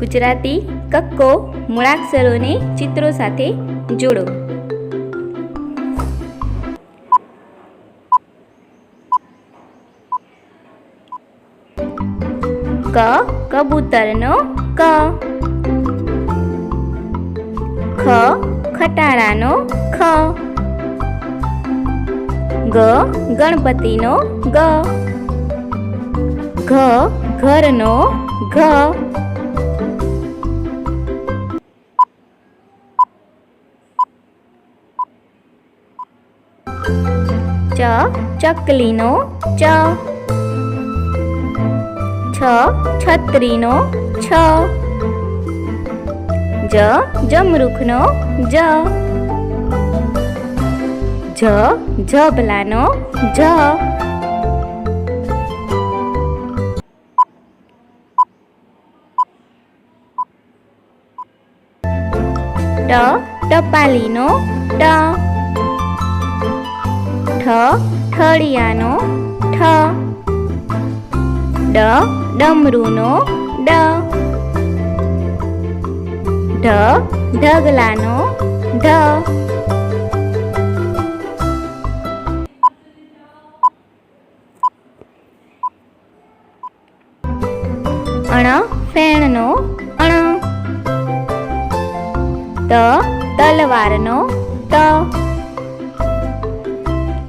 ગુજરાતી કક્કો મૂળાક્ષરોને ચિત્રો સાથે જોડો. ક કબૂતરનો ક. ખ ખટારાનો ખ. ગ ગણપતિનો ગ. ઘ ઘરનો ઘ. ચ, ચકલીનો ચ. છ, છત્રીનો છ. જ, જમરૂખનો જ. જ જબલાનો જ. ટ, ટપાલીનો ટ. ઠ ઠળિયાનો ઠ ડ, ડમરૂનો ડ. ઢ, ઢગલાનો ઢ. અણ, ફેણનો અણ. ત, તલવારનો ત.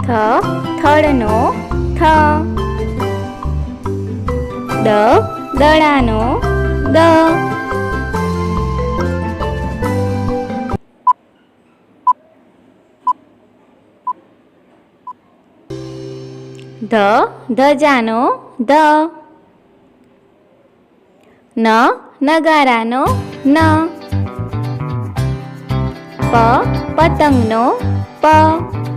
થ થડનો થ. દ દડાનો દ. ધ, ધજાનો ધ ન, નગારાનો ન. પ, પતંગનો પ.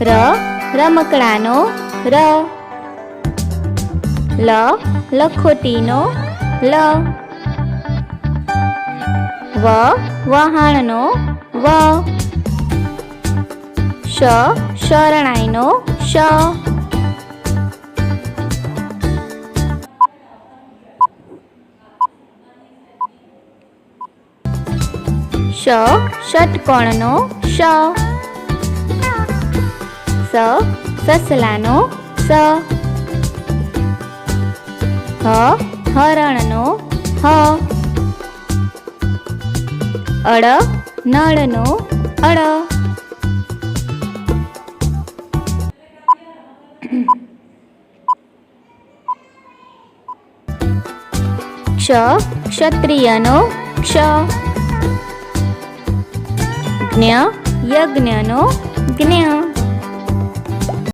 ર રમકડાનો ર. લ, લખોટીનો, લ. વ, વહાણનો, વ. શ, શરણાઈનો, શ. શ, ષટકોણનો શ સ સસલાનો સ હ હરણનો હ અડ નળનો અડ ક્ષ ક્ષત્રિયનો ક્ષ જ્ઞ યજ્ઞનો જ્ઞ